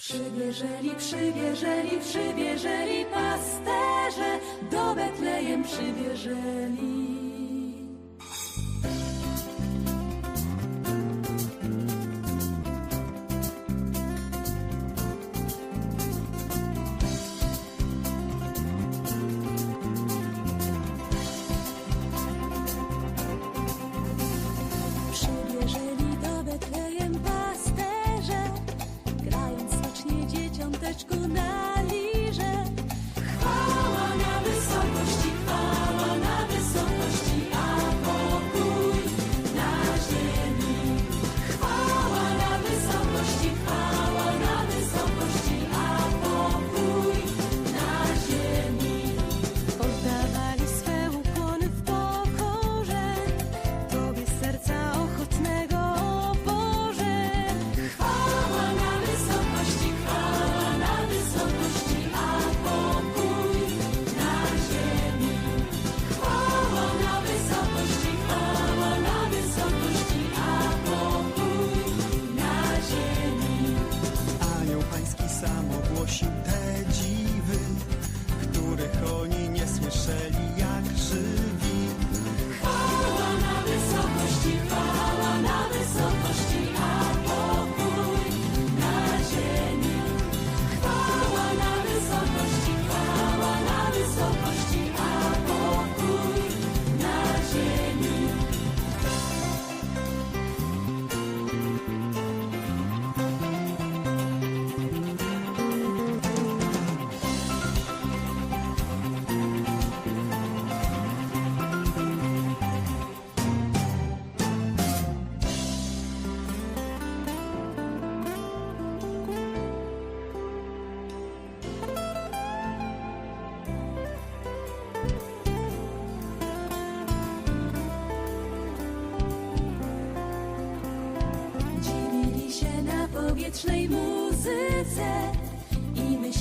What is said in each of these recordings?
Przybieżeli, przybieżeli, przybieżeli pasterze, do Betlejem przybieżeli.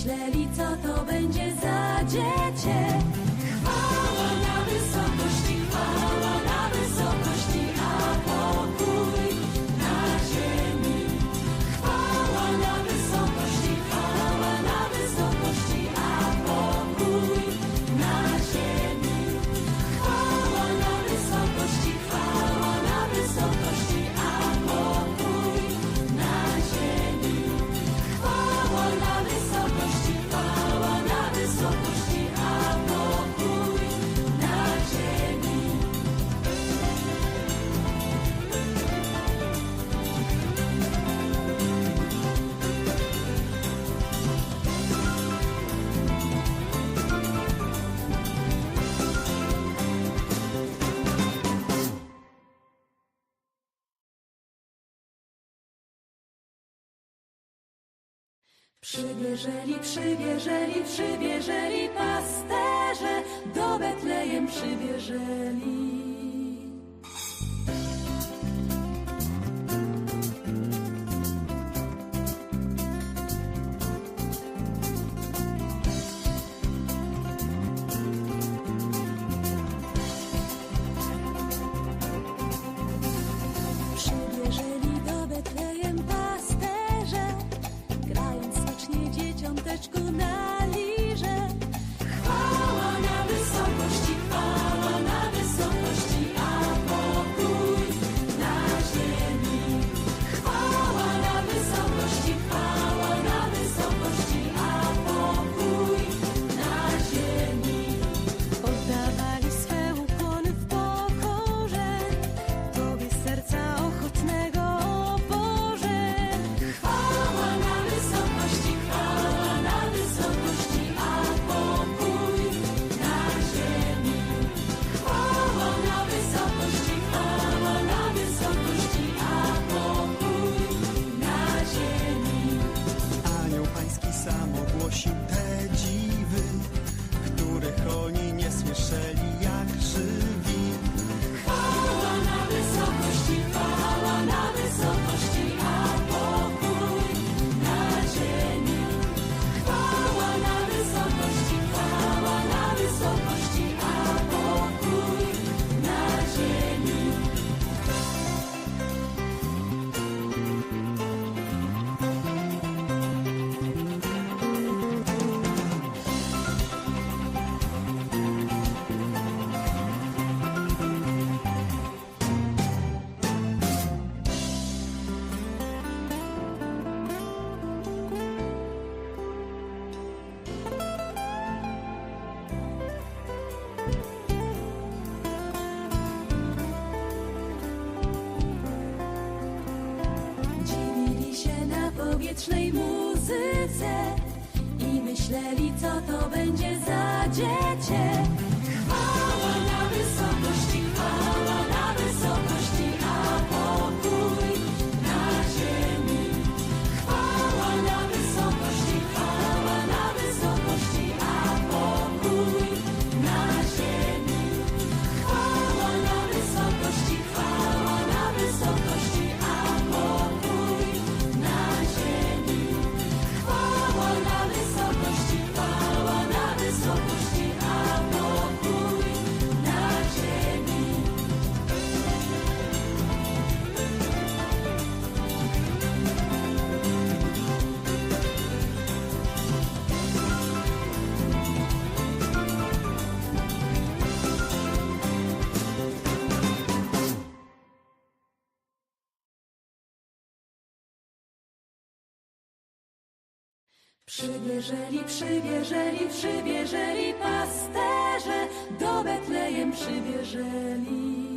myśleli, co to będzie za dziecię. Przybieżeli, przybieżeli, przybieżeli pasterze, do Betlejem przybieżeli. myśleli, co to będzie za dziecię. Przybieżeli, przybieżeli, przybieżeli pasterze, do Betlejem przybieżeli.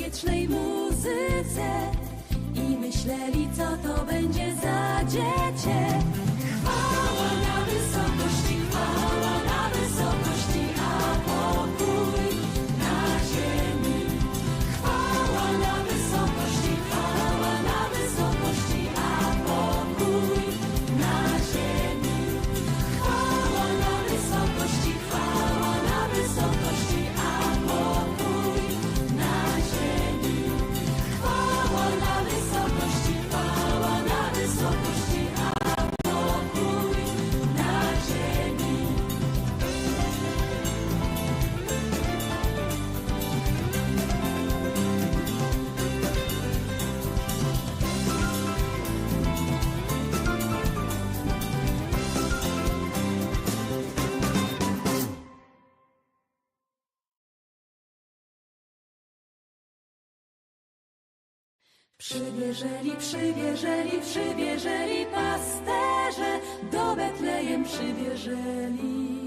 wiecznej muzyce i myśleli, co to będzie za dziecię. Przybieżeli, przybieżeli, przybieżeli pasterze, do Betlejem przybieżeli.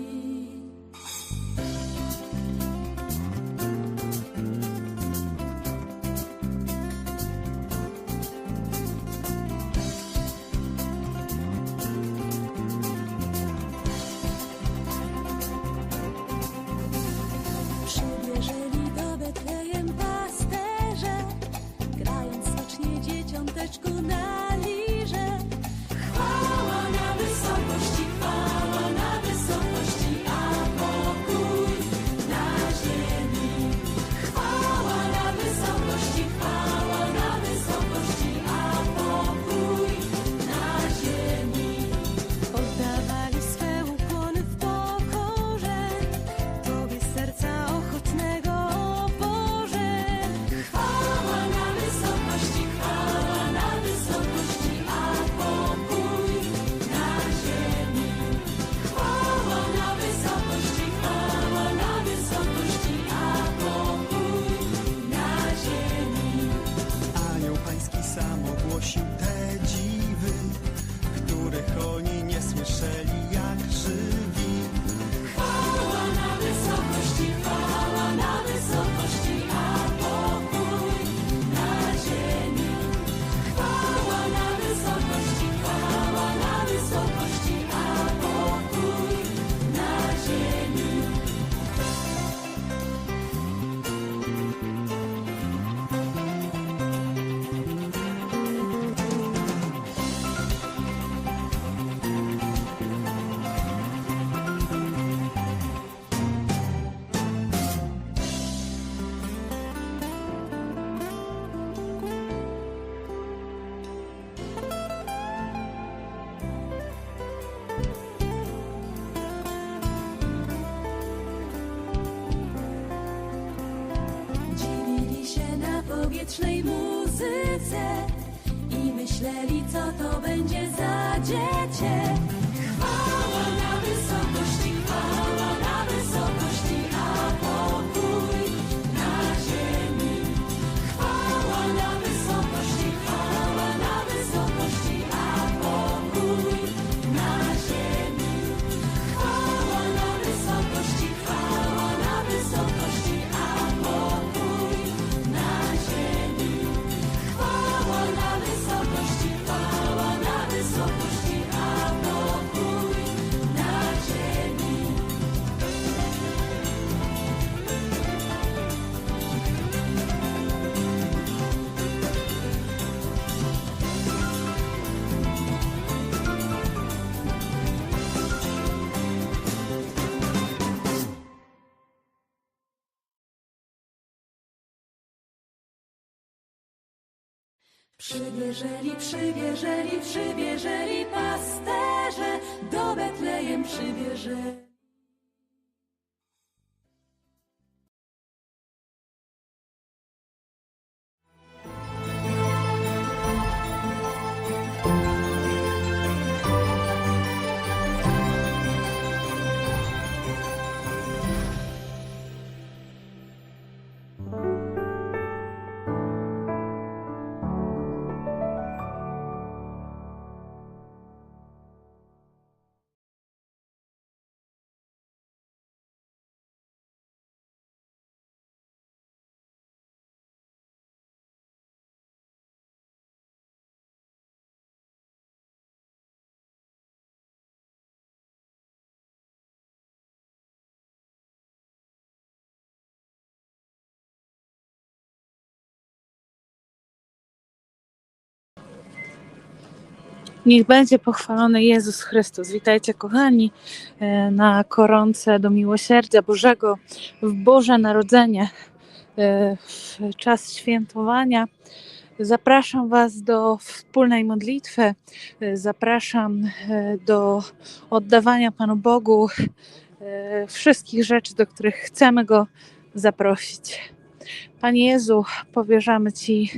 Co to będzie za dziecię. Przybierzeli, przybierzeli, przybierzeli pasterze, do Betlejem przybierzeli. Niech będzie pochwalony Jezus Chrystus. Witajcie, kochani, e, na koronce do miłosierdzia Bożego w Boże Narodzenie, e, w czas świętowania. Zapraszam Was do wspólnej modlitwy. e, Zapraszam do oddawania Panu Bogu wszystkich rzeczy, do których chcemy Go zaprosić. Panie Jezu, powierzamy Ci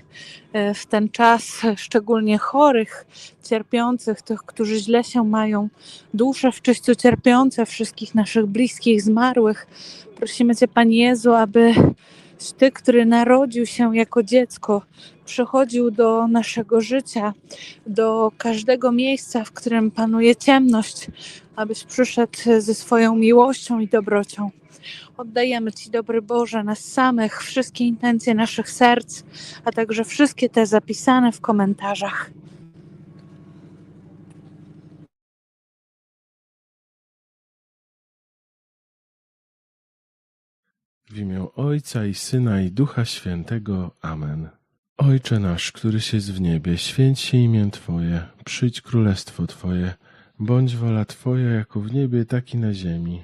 e, w ten czas szczególnie chorych, cierpiących, tych, którzy źle się mają, dusze w czyściu cierpiące, wszystkich naszych bliskich, zmarłych. Prosimy Cię, Panie Jezu, aby Ty, który narodził się jako dziecko, przychodził do naszego życia, do każdego miejsca, w którym panuje ciemność, abyś przyszedł ze swoją miłością i dobrocią. Oddajemy Ci, dobry Boże, nas samych, wszystkie intencje naszych serc, a także wszystkie te zapisane w komentarzach. W imię Ojca i Syna i Ducha Świętego. Amen. Ojcze nasz, któryś jest w niebie, święć się imię Twoje, przyjdź królestwo Twoje, bądź wola Twoja jako w niebie, tak i na ziemi.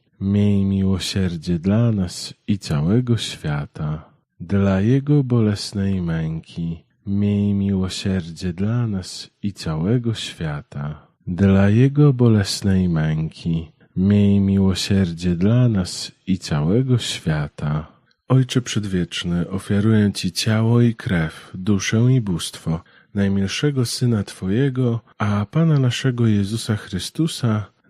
Miej miłosierdzie dla nas i całego świata, dla Jego bolesnej męki. Miej miłosierdzie dla nas i całego świata, dla Jego bolesnej męki. Miej miłosierdzie dla nas i całego świata. Ojcze Przedwieczny, ofiaruję Ci ciało i krew, duszę i bóstwo najmilszego Syna Twojego, a Pana naszego Jezusa Chrystusa,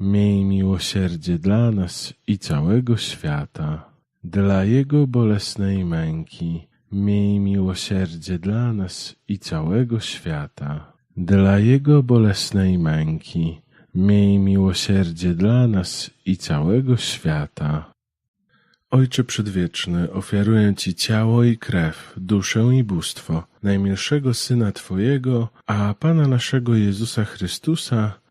Miej miłosierdzie dla nas i całego świata, dla Jego bolesnej męki. Miej miłosierdzie dla nas i całego świata. Dla Jego bolesnej męki. Miej miłosierdzie dla nas i całego świata. Ojcze Przedwieczny, ofiaruję Ci ciało i krew, duszę i bóstwo najmilszego Syna Twojego, a Pana naszego Jezusa Chrystusa,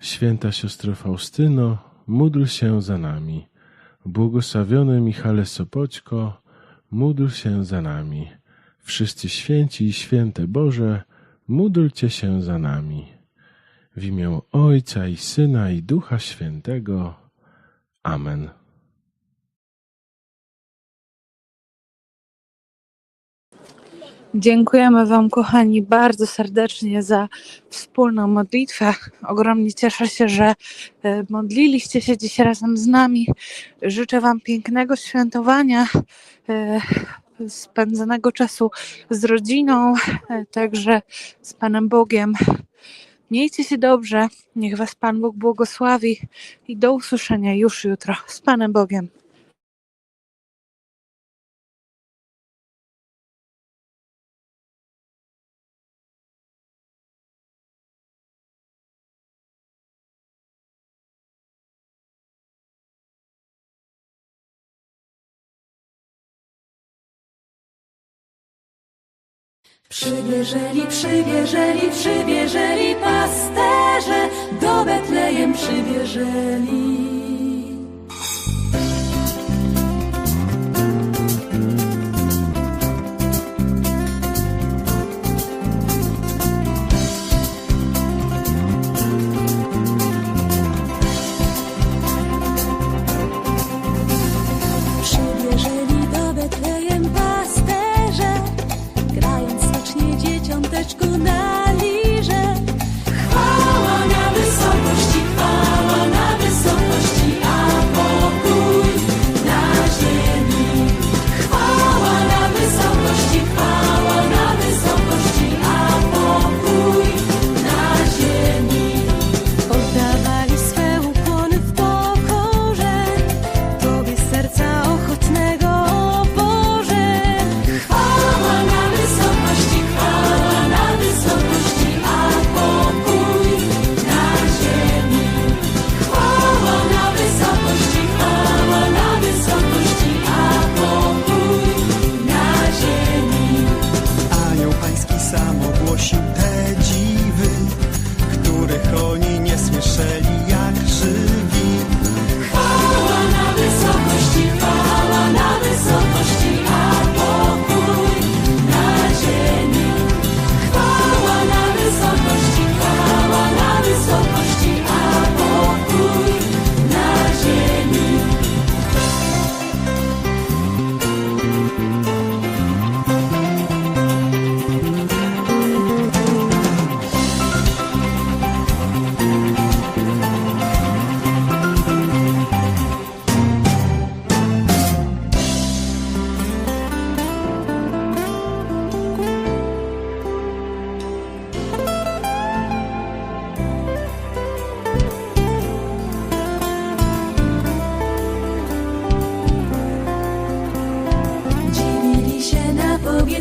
Święta siostro Faustyno, módl się za nami. Błogosławiony Michale Sopoćko, módl się za nami. Wszyscy święci i święte Boże, módlcie się za nami. W imię Ojca i Syna i Ducha Świętego. Amen. Dziękujemy Wam, kochani, bardzo serdecznie za wspólną modlitwę. Ogromnie cieszę się, że e, modliliście się dziś razem z nami. Życzę Wam pięknego świętowania, e, spędzonego czasu z rodziną, e, także z Panem Bogiem. Miejcie się dobrze, niech Was Pan Bóg błogosławi i do usłyszenia już jutro. Z Panem Bogiem. Przybierzeli, przybierzeli, przybierzeli pasterze, do Betlejem przybierzeli.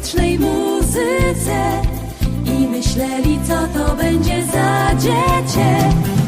elektrycznej muzyce i myśleli, co to będzie za dziecię.